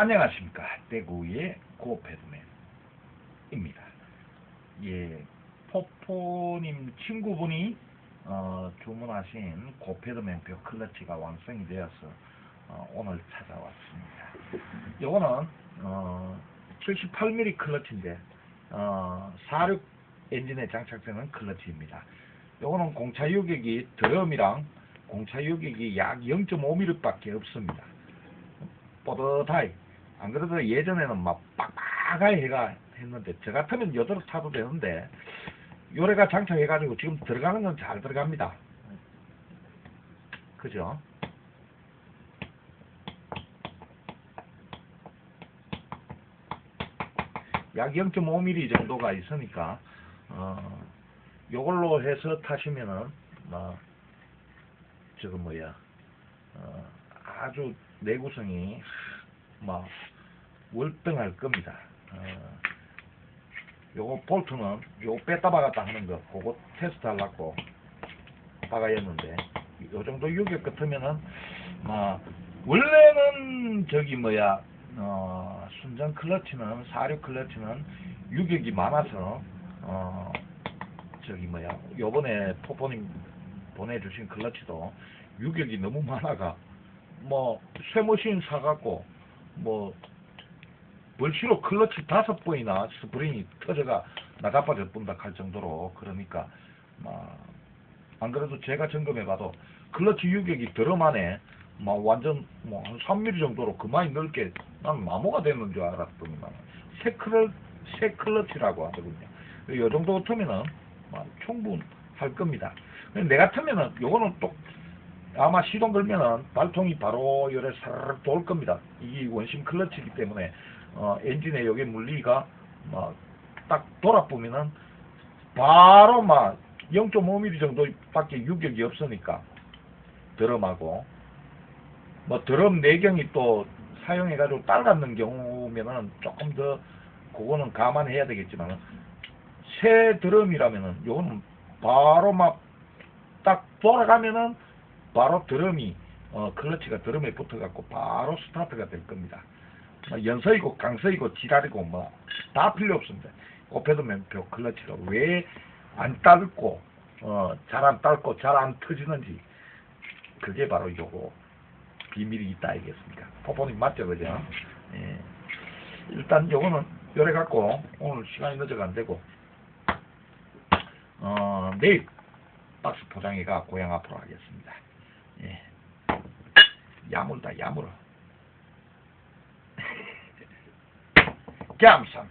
안녕하십니까 대구의 고패드맨입니다. 예, 포포님 친구분이 어, 주문하신 고패드맨 뼈 클러치가 완성이 되어서 어, 오늘 찾아왔습니다. 요거는 어, 78mm 클러치인데 어, 46 엔진에 장착되는 클러치입니다. 요거는 공차 유격이 드럼이랑 공차 유격이 약 0.5mm밖에 없습니다. 뽀듯하이 안 그래도 예전에는 막 빡빡하게 해가 했는데 저 같으면 여덟 타도 되는데 요래가 장착해가지고 지금 들어가는 건 잘 들어갑니다. 그죠? 약 0.5mm 정도가 있으니까 어 요걸로 해서 타시면은 뭐 저거 뭐야 어, 아주 내구성이 막 월등할 겁니다. 어, 요거 볼트는 요 뺐다 박았다 하는 거 그거 테스트 하려고 박아였는데 요 정도 유격 같으면은 막 원래는 저기 뭐야 어, 순정 클러치는 사륙 클러치는 유격이 많아서 어, 저기 뭐야 요번에 포포님 보내주신 클러치도 유격이 너무 많아가 뭐 쇠머신 사갖고 뭐 벌시로 클러치 다섯 번이나 스프링이 터져가 나가빠져 본다 할 정도로 그러니까 막안 그래도 제가 점검해봐도 클러치 유격이 드럼 안에 막 완전 뭐 한 3mm 정도로 그만이 넓게 난 마모가 되는 줄 알았더니만 새 클러 새 클러치라고 하더군요. 이 정도 같으면은 막 충분할 겁니다. 근데 내 같으면은 요거는 또 아마 시동 걸면은 발통이 바로 요래 사르르 돌 겁니다. 이게 원심 클러치이기 때문에 어, 엔진에 여기 물리가 막 딱 돌아보면은 바로 막 0.5mm 정도 밖에 유격이 없으니까 드럼하고 뭐 드럼 내경이 또 사용해가지고 빨갛는 경우면은 조금 더 그거는 감안해야 되겠지만 새 드럼이라면은 요거는 바로 막 딱 돌아가면은 바로 드럼이 어 클러치가 드럼에 붙어갖고 바로 스타트가 될 겁니다. 뭐 연서이고 강서이고 지랄이고 뭐 다 필요 없습니다. 오페드맨표 클러치가 왜 안 딸고 어 잘 안 딸고 잘 안 터지는지 그게 바로 요거 비밀이 있다 알겠습니까? 포포님 맞죠 그죠? 예. 일단 요거는 요래 갖고 오늘 시간이 늦어가 안 되고 어 내일 박스 포장해가 고향 앞으로 하겠습니다. Eh. Tagliamolo, tagliamolo. Chiamsam.